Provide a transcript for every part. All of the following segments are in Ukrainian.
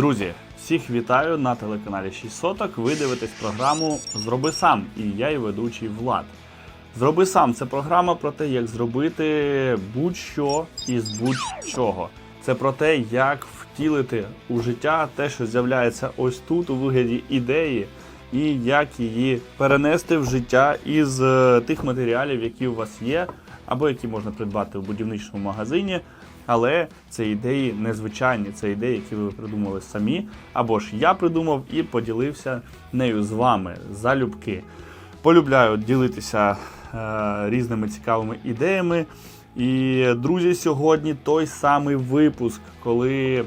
Друзі, всіх вітаю на телеканалі 6 соток. Ви дивитесь програму Зроби сам і я і ведучий Влад. Зроби сам це програма про те, як зробити будь-що із будь-чого. Це про те, як втілити у життя те, що з'являється ось тут у вигляді ідеї, і як її перенести в життя із е, тих матеріалів, які у вас є, або які можна придбати в будівничному магазині. Але це ідеї незвичайні, це ідеї, які ви придумали самі, або ж я придумав і поділився нею з вами залюбки. Полюбляю ділитися е, різними цікавими ідеями. І, друзі, сьогодні той самий випуск, коли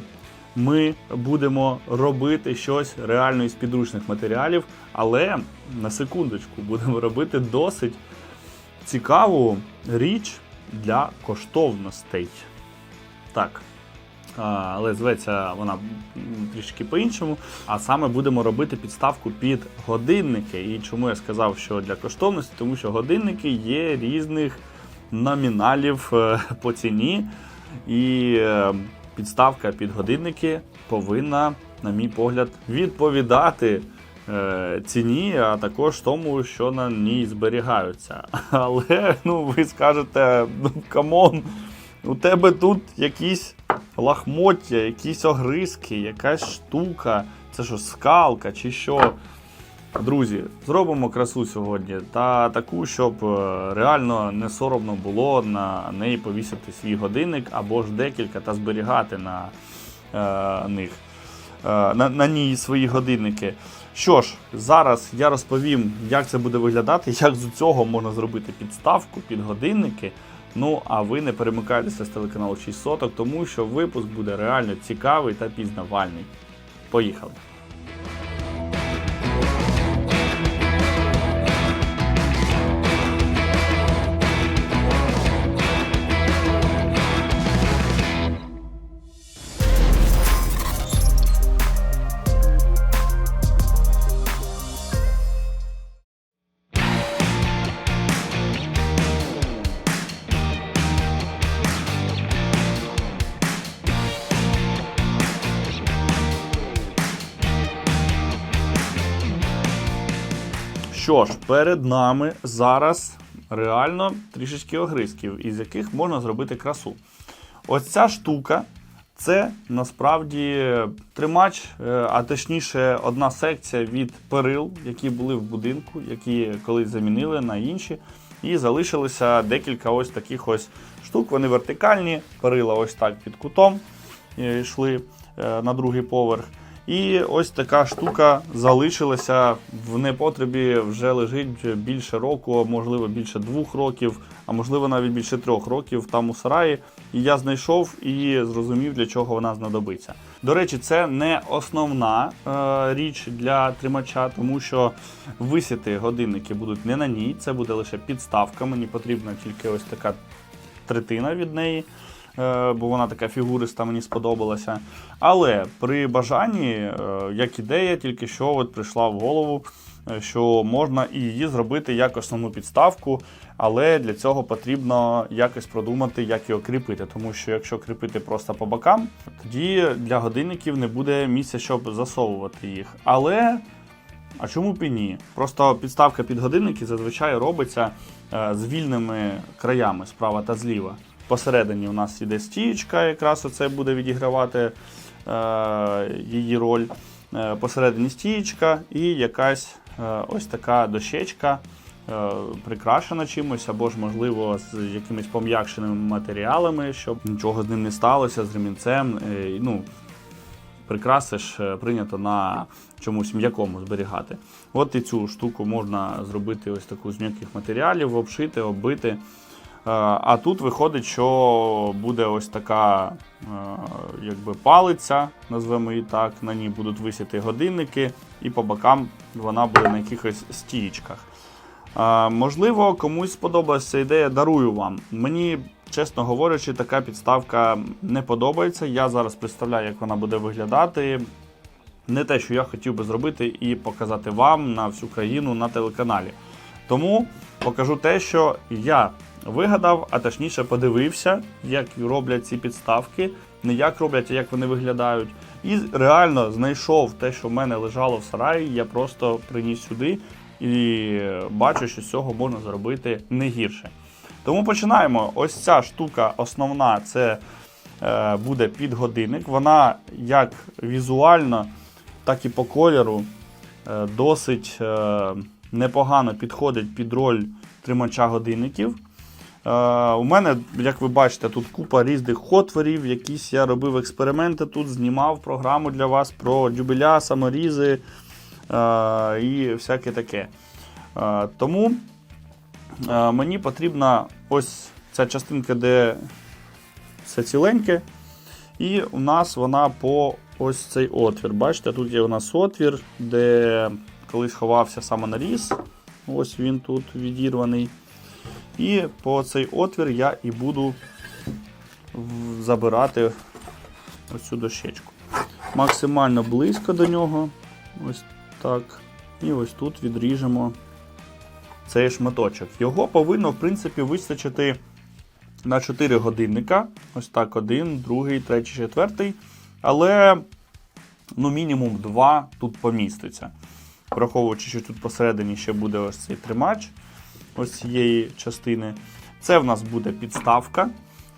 ми будемо робити щось реально із підручних матеріалів, але на секундочку будемо робити досить цікаву річ для коштовностей. Так. Але зветься вона трішки по-іншому. А саме будемо робити підставку під годинники. І чому я сказав, що для коштовності? Тому що годинники є різних номіналів е, по ціні. І е, підставка під годинники повинна, на мій погляд, відповідати е, ціні, а також тому, що на ній зберігаються. Але ну, ви скажете, ну камон, у тебе тут якісь лахмоття, якісь огризки, якась штука, це що, скалка чи що. Друзі, зробимо красу сьогодні та таку, щоб е, реально не соромно було на неї повісити свій годинник або ж декілька та зберігати на е, них е, на, на ній свої годинники. Що ж, зараз я розповім, як це буде виглядати, як з цього можна зробити підставку під годинники. Ну, а ви не перемикайтеся з телеканалу 6 соток, тому що випуск буде реально цікавий та пізнавальний. Поїхали! Що ж, перед нами зараз реально трішечки огризків, із яких можна зробити красу. Ось ця штука це насправді тримач, е, а точніше, одна секція від перил, які були в будинку, які колись замінили на інші. І залишилося декілька ось таких ось штук. Вони вертикальні, перила ось так під кутом е, йшли е, на другий поверх. І ось така штука залишилася в непотребі, вже лежить більше року, можливо більше двох років, а можливо навіть більше трьох років там у сараї. І я знайшов і зрозумів, для чого вона знадобиться. До речі, це не основна е, річ для тримача, тому що висіти годинники будуть не на ній, це буде лише підставка. Мені потрібна тільки ось така третина від неї. Е, бо вона така фігуриста, мені сподобалася. Але при бажанні, е, як ідея, тільки що от прийшла в голову, е, що можна і її зробити як основну підставку, але для цього потрібно якось продумати, як його кріпити. Тому що якщо кріпити просто по бокам, тоді для годинників не буде місця, щоб засовувати їх. Але. А чому б і ні? Просто підставка під годинники зазвичай робиться з вільними краями справа та зліва. Посередині у нас іде стієчка, якраз оце буде відігравати е, її роль. Е, посередині стієчка і якась е, ось така дощечка, е, прикрашена чимось, або ж, можливо, з якимись пом'якшеними матеріалами, щоб нічого з ним не сталося, з ремінцем. Е, ну, прикраси ж е, прийнято на чомусь м'якому зберігати. От і цю штуку можна зробити ось таку з м'яких матеріалів, обшити, оббити. Е, А тут виходить, що буде ось така е, якби палиця, назвемо її так. На ній будуть висіти годинники, і по бокам вона буде на якихось стієчках. Е, Можливо, комусь сподобалася ідея, дарую вам. Мені, чесно говорячи, така підставка не подобається. Я зараз представляю, як вона буде виглядати. Не те, що я хотів би зробити і показати вам на всю країну на телеканалі. Тому покажу те, що я вигадав, а точніше подивився, як роблять ці підставки, не як роблять, а як вони виглядають. І реально знайшов те, що в мене лежало в сараї, я просто приніс сюди і бачу, що з цього можна зробити не гірше. Тому починаємо. Ось ця штука основна це е, буде підгодинник. Вона як візуально, так і по кольору е, досить е, непогано підходить під роль тримача годинників. Е, у мене, як ви бачите, тут купа різних хотворів, якісь я робив експерименти тут, знімав програму для вас про дюбеля, саморізи е, і всяке таке. Е, тому мені потрібна ось ця частинка, де все ціленьке. І у нас вона по ось цей отвір. Бачите, тут є у нас отвір, де колись ховався самонаріз. Ось він тут відірваний. І по цей отвір я і буду забирати ось цю дощечку. Максимально близько до нього. Ось так. І ось тут відріжемо цей шматочок. Його повинно, в принципі, вистачити на 4 годинника. Ось так, один, другий, третій, четвертий. Але ну, мінімум 2 тут поміститься. Враховуючи, що тут посередині ще буде ось цей тримач ось цієї частини. Це в нас буде підставка,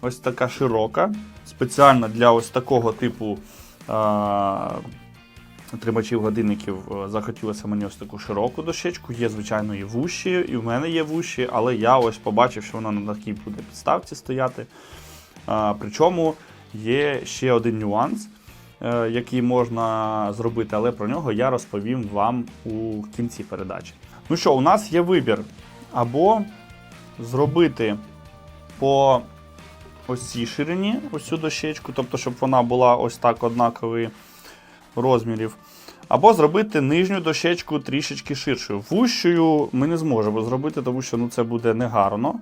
ось така широка. Спеціально для ось такого типу а, тримачів годинників е, захотілося мені ось таку широку дощечку. Є, звичайно, і вущі, і в мене є вущі, але я ось побачив, що вона на такій буде підставці стояти. А, причому є ще один нюанс, е, який можна зробити, але про нього я розповім вам у кінці передачі. Ну що, у нас є вибір або зробити по ось цій ширині ось цю дощечку, тобто, щоб вона була ось так однакової розмірів. Або зробити нижню дощечку трішечки ширшою. Вущою ми не зможемо зробити, тому що ну, це буде негарно.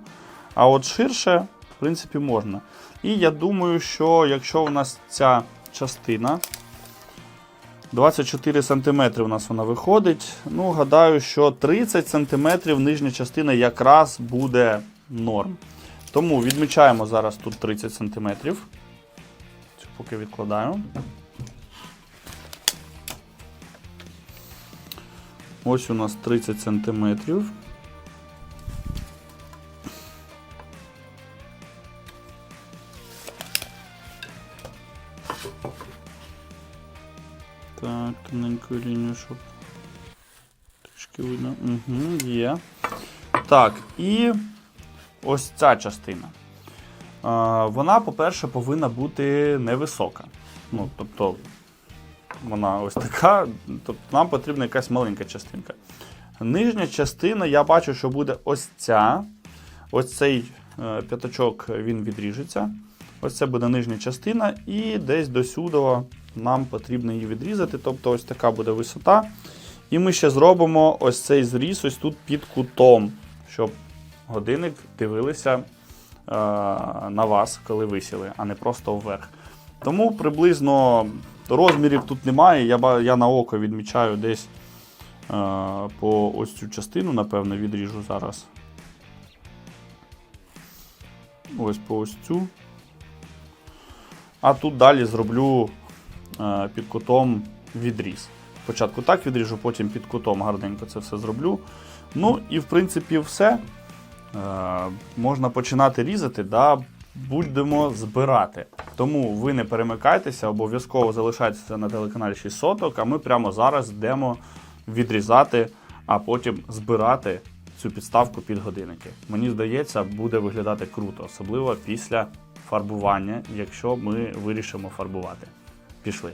А от ширше, в принципі, можна. І я думаю, що якщо у нас ця частина 24 см у нас вона виходить. Ну, гадаю, що 30 см нижня частина якраз буде норм. Тому відмічаємо зараз тут 30 см. Цю поки відкладаю. Ось у нас 30 см. Так, тоненьку лінію, щоб трішки видно. Угу, є. Так, і ось ця частина. А, вона, по-перше, повинна бути невисока. Ну, тобто, вона ось така, тобто нам потрібна якась маленька частинка. Нижня частина, я бачу, що буде ось ця. Ось цей е, п'ятачок він відріжеться. Ось це буде нижня частина, і десь до сюди нам потрібно її відрізати. Тобто ось така буде висота. І ми ще зробимо ось цей зріз ось тут під кутом, щоб годинник дивилися е, на вас, коли висіли, а не просто вверх. Тому приблизно розмірів тут немає. Я, я на око відмічаю десь е, по ось цю частину, напевно, відріжу зараз. Ось по ось цю. А тут далі зроблю під кутом відріз. Спочатку так відріжу, потім під кутом гарненько це все зроблю. Ну і в принципі все. Е, можна починати різати, да, будемо збирати. Тому ви не перемикайтеся, обов'язково залишайтеся на телеканалі 6 соток, а ми прямо зараз йдемо відрізати, а потім збирати цю підставку під годинники. Мені здається, буде виглядати круто, особливо після фарбування, якщо ми вирішимо фарбувати. Пішли.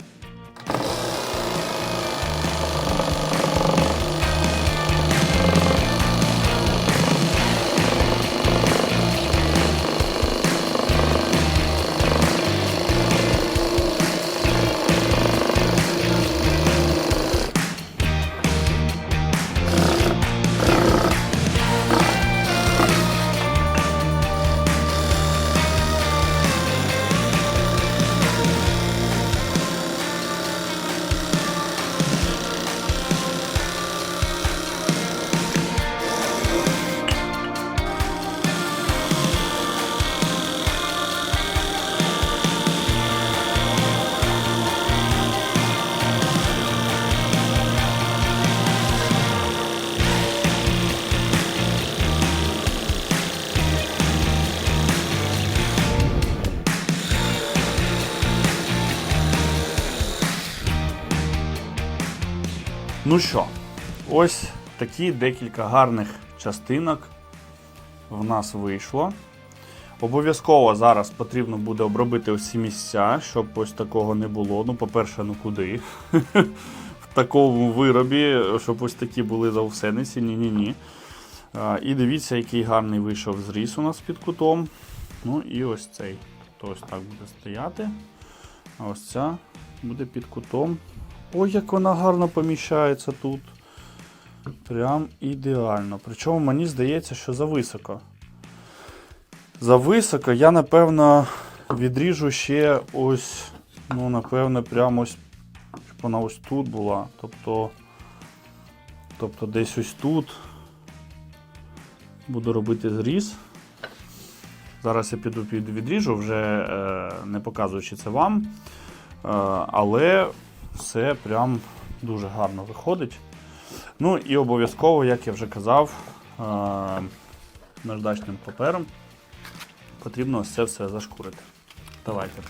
Ну що, ось такі декілька гарних частинок в нас вийшло. Обов'язково зараз потрібно буде обробити всі місця, щоб ось такого не було. Ну, по-перше, ну куди? В такому виробі, щоб ось такі були завсениці. Ні-ні-ні. І дивіться, який гарний вийшов зріз у нас під кутом. Ну і ось цей. То ось так буде стояти. А ось ця буде під кутом. Ой, як вона гарно поміщається тут. Прям ідеально. Причому мені здається, що зависоко. Зависоко я, напевно, відріжу ще ось, ну, напевно, прямо ось, щоб вона ось тут була. Тобто, тобто десь ось тут буду робити зріз. Зараз я піду під відріжу, вже е, не показуючи це вам. Е, але все прям дуже гарно виходить. Ну і обов'язково, як я вже казав, е, наждачним папером потрібно це все зашкурити. Давайте.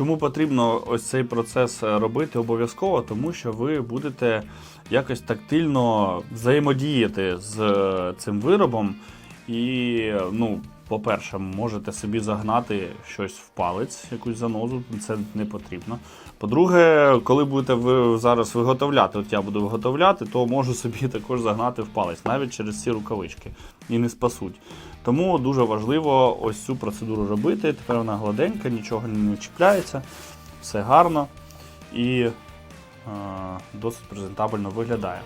Чому потрібно ось цей процес е, робити обов'язково? Тому що ви будете якось тактильно взаємодіяти з е, цим виробом. І, ну, по-перше, можете собі загнати щось в палець, якусь занозу, це не потрібно. По-друге, коли будете ви зараз виготовляти, от я буду виготовляти, то можу собі також загнати в палець, навіть через ці рукавички, і не спасуть. Тому дуже важливо ось цю процедуру робити. Тепер вона гладенька, нічого не чіпляється, все гарно і е, досить презентабельно виглядає.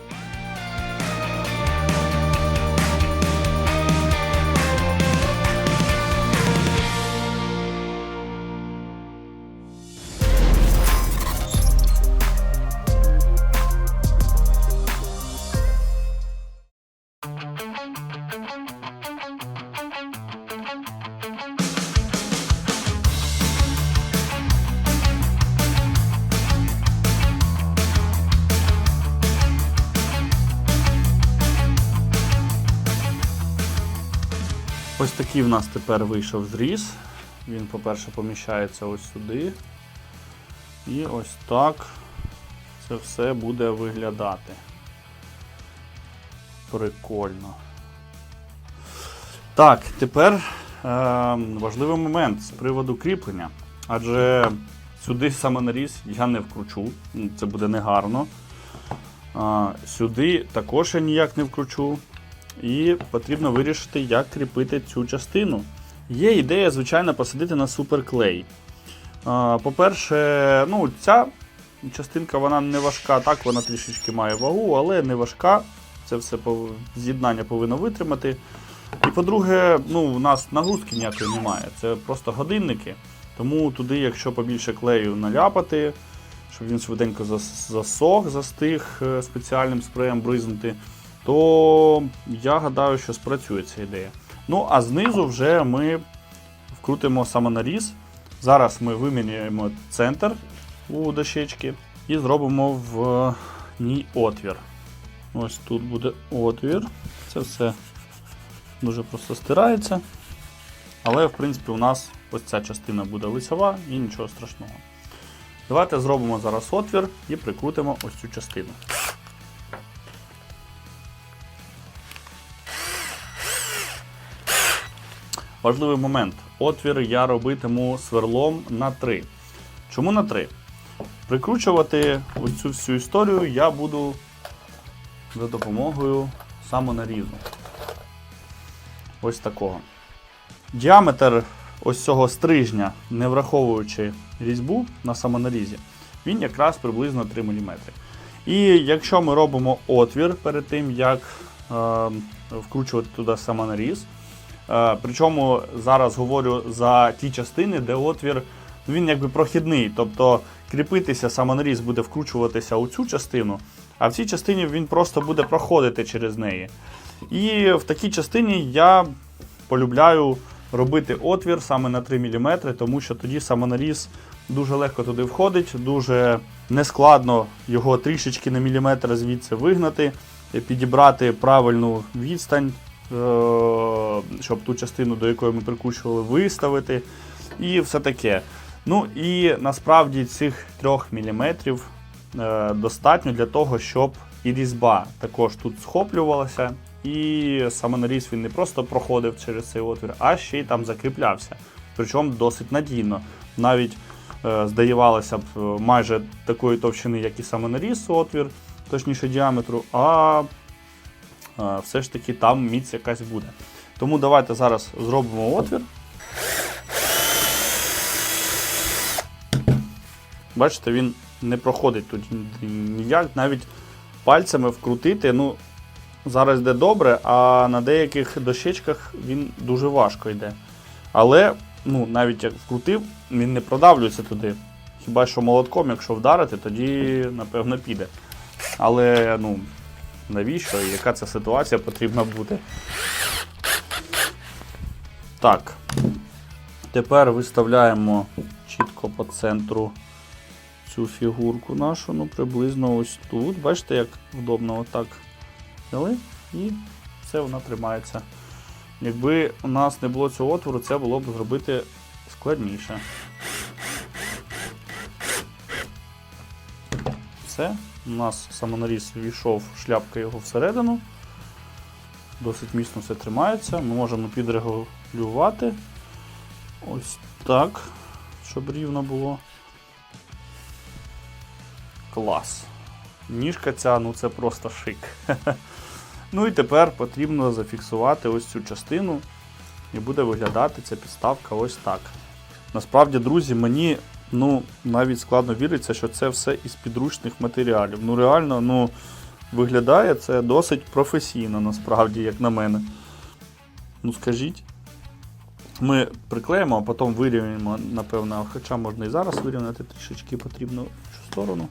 Такий в нас тепер вийшов зріз. Він, по-перше, поміщається ось сюди. І ось так це все буде виглядати. Прикольно. Так, тепер е, важливий момент з приводу кріплення. Адже сюди саме наріз я не вкручу, це буде негарно. А, сюди також я ніяк не вкручу. І потрібно вирішити, як кріпити цю частину. Є ідея, звичайно, посадити на суперклей. По-перше, ну, ця частинка вона не важка, так, вона трішечки має вагу, але не важка. Це все з'єднання повинно витримати. І по-друге, ну, у нас нагрузки ніякої немає. Це просто годинники. Тому туди, якщо побільше клею наляпати, щоб він швиденько засох, застиг е, спеціальним спреєм бризнути, то я гадаю, що спрацює ця ідея. Ну, а знизу вже ми вкрутимо самонаріз. Зараз ми виміряємо центр у дощечки і зробимо в ній отвір. Ось тут буде отвір. Це все дуже просто стирається. Але, в принципі, у нас ось ця частина буде лицева і нічого страшного. Давайте зробимо зараз отвір і прикрутимо ось цю частину. Важливий момент. Отвір я робитиму сверлом на 3. Чому на 3? Прикручувати ось цю всю історію я буду за допомогою самонарізу. Ось такого. Діаметр ось цього стрижня, не враховуючи різьбу на самонарізі, він якраз приблизно 3 мм. І якщо ми робимо отвір перед тим, як е, вкручувати туди самонаріз, причому зараз говорю за ті частини, де отвір він якби прохідний, тобто кріпитися самонаріз буде вкручуватися у цю частину, а в цій частині він просто буде проходити через неї. І в такій частині я полюбляю робити отвір саме на 3 мм, тому що тоді самонаріз дуже легко туди входить, дуже нескладно його трішечки на міліметр звідси вигнати, е, підібрати правильну відстань, е, щоб ту частину, до якої ми прикучували, виставити. І все таке. Ну і насправді цих 3 мм е, достатньо для того, щоб і різьба також тут схоплювалася. І самонаріз він не просто проходив через цей отвір, а ще й там закріплявся. Причому досить надійно. Навіть е, здавалося б, е, майже такої товщини, як і самонаріз, отвір, точніше діаметру, а е, все ж таки там міць якась буде. Тому давайте зараз зробимо отвір. Бачите, він не проходить тут ніяк, навіть пальцями вкрутити. ну, Зараз йде добре, а на деяких дощечках він дуже важко йде. Але ну, навіть як вкрутив, він не продавлюється туди. Хіба що молотком, якщо вдарити, тоді, напевно, піде. Але ну, навіщо і яка це ситуація потрібна бути? Так. Тепер виставляємо чітко по центру цю фігурку нашу, ну приблизно ось тут. Бачите, як вдобно отак взяли і все вона тримається. Якби у нас не було цього отвору, це було б зробити складніше. Все, у нас самонаріз війшов шляпка його всередину. Досить міцно все тримається. Ми можемо підрегулювати ось так, щоб рівно було. Клас. Ніжка ця, ну це просто шик. ну і тепер потрібно зафіксувати ось цю частину, і буде виглядати ця підставка ось так. Насправді, друзі, мені ну, навіть складно віриться, що це все із підручних матеріалів. Ну, реально, ну, виглядає це досить професійно, насправді, як на мене. Ну, скажіть. Ми приклеїмо, а потім вирівняємо, напевно, хоча можна і зараз вирівняти трішечки потрібно в цю сторону.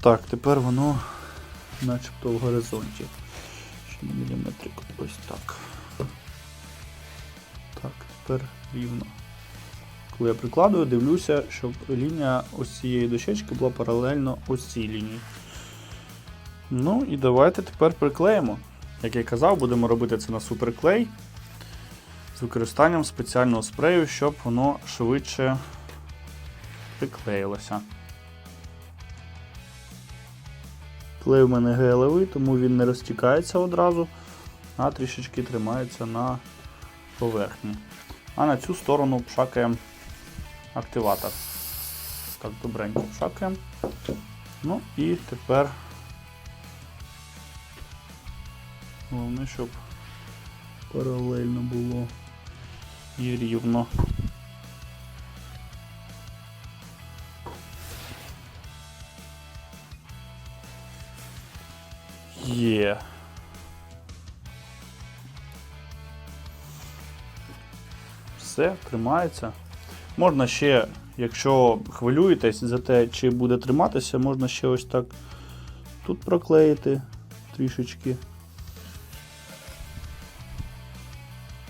Так, тепер воно начебто в горизонті. Ще на міліметрик. Ось так. Так, тепер рівно. Коли я прикладую, дивлюся, щоб лінія ось цієї дощечки була паралельно ось цій лінії. Ну і давайте тепер приклеїмо. Як я казав, будемо робити це на суперклей з використанням спеціального спрею, щоб воно швидше приклеїлося. Клей у мене гелевий, тому він не розтікається одразу, а трішечки тримається на поверхні. А на цю сторону пшакаємо активатор. Так, добренько пшакаємо. Ну і тепер головне, щоб паралельно було і рівно. Є. Все, тримається. Можна ще, якщо хвилюєтесь за те, чи буде триматися, можна ще ось так тут проклеїти трішечки.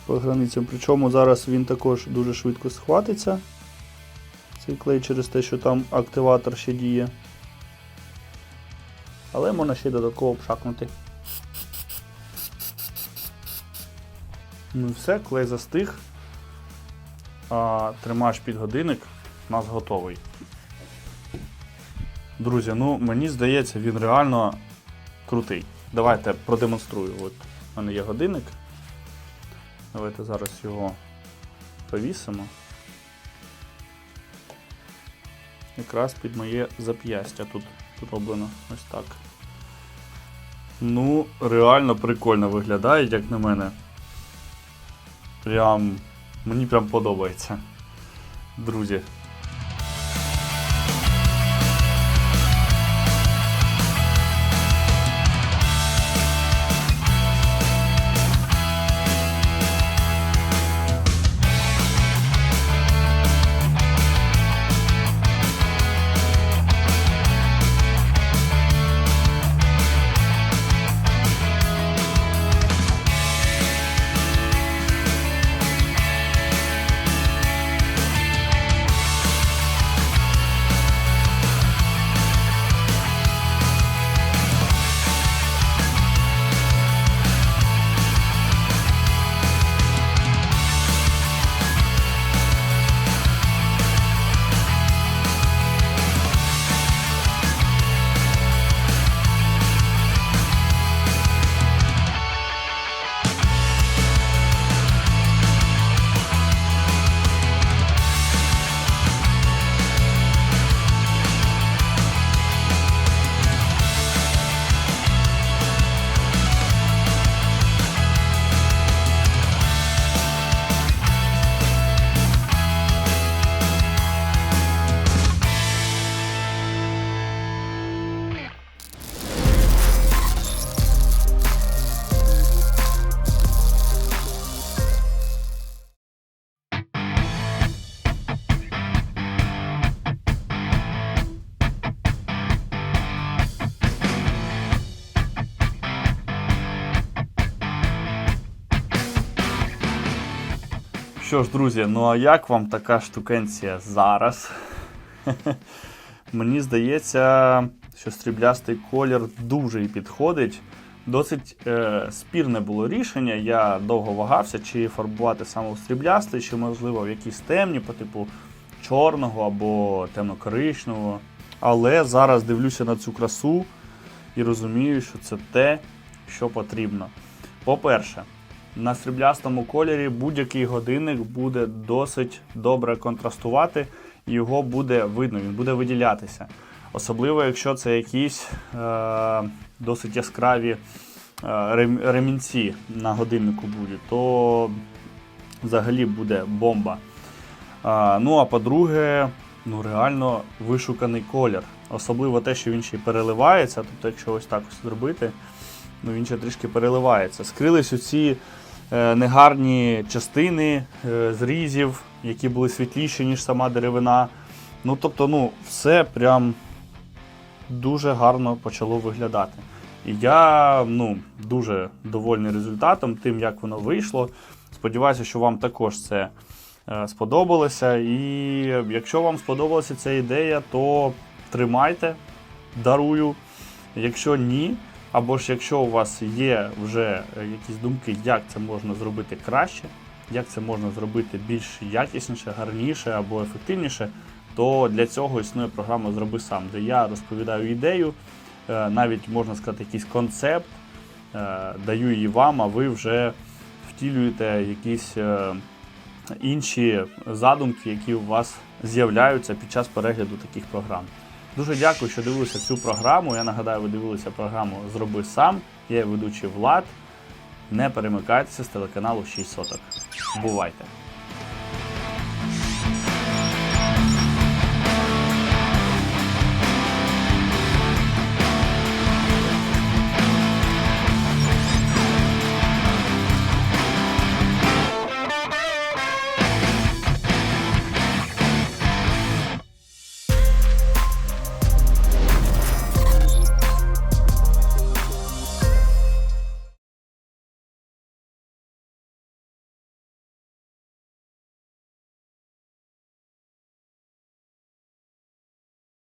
По границям. Причому зараз він також дуже швидко схватиться. Цей клей через те, що там активатор ще діє. Але можна ще додатково обшакнути. Ну і все, клей застиг. А Тримач під годинник у нас готовий. Друзі, ну мені здається, він реально крутий. Давайте продемонструю. От У мене є годинник. Давайте зараз його повісимо. Якраз під моє зап'ястя тут зроблено ось так. Ну, реально прикольно виглядає, як на мене. Прям мені прям подобається. Друзі. Що ж, друзі, ну а як вам така штукенція зараз? Мені здається, що стріблястий колір дуже і підходить. Досить е, спірне було рішення. Я довго вагався, чи фарбувати саме у стріблястий, чи можливо в якісь темні, по типу чорного або темно-коричневого. Але зараз дивлюся на цю красу і розумію, що це те, що потрібно. По-перше, на сріблястому кольорі будь-який годинник буде досить добре контрастувати, і його буде видно, він буде виділятися. Особливо, якщо це якісь е, досить яскраві е, ремінці на годиннику будуть, то взагалі буде бомба. А, ну а по-друге, ну реально вишуканий колір. Особливо те, що він ще й переливається. Тобто, якщо ось так ось зробити, ну він ще трішки переливається. Скрились оці е, негарні частини е, зрізів, які були світліші, ніж сама деревина. Ну, тобто, ну, все прям дуже гарно почало виглядати. І я ну, дуже довольний результатом, тим, як воно вийшло. Сподіваюся, що вам також це е, сподобалося. І якщо вам сподобалася ця ідея, то тримайте, дарую. Якщо ні, або ж якщо у вас є вже е, якісь думки, як це можна зробити краще, як це можна зробити більш якісніше, гарніше або ефективніше, то для цього існує програма Зроби сам, де я розповідаю ідею, е, навіть можна сказати, якийсь концепт, е, даю її вам, а ви вже втілюєте якісь інші задумки, які у вас з'являються під час перегляду таких програм. Дуже дякую, що дивилися цю програму. Я нагадаю, ви дивилися програму Зроби сам. Я ведучий Влад. Не перемикайтеся з телеканалу 6 соток. Бувайте!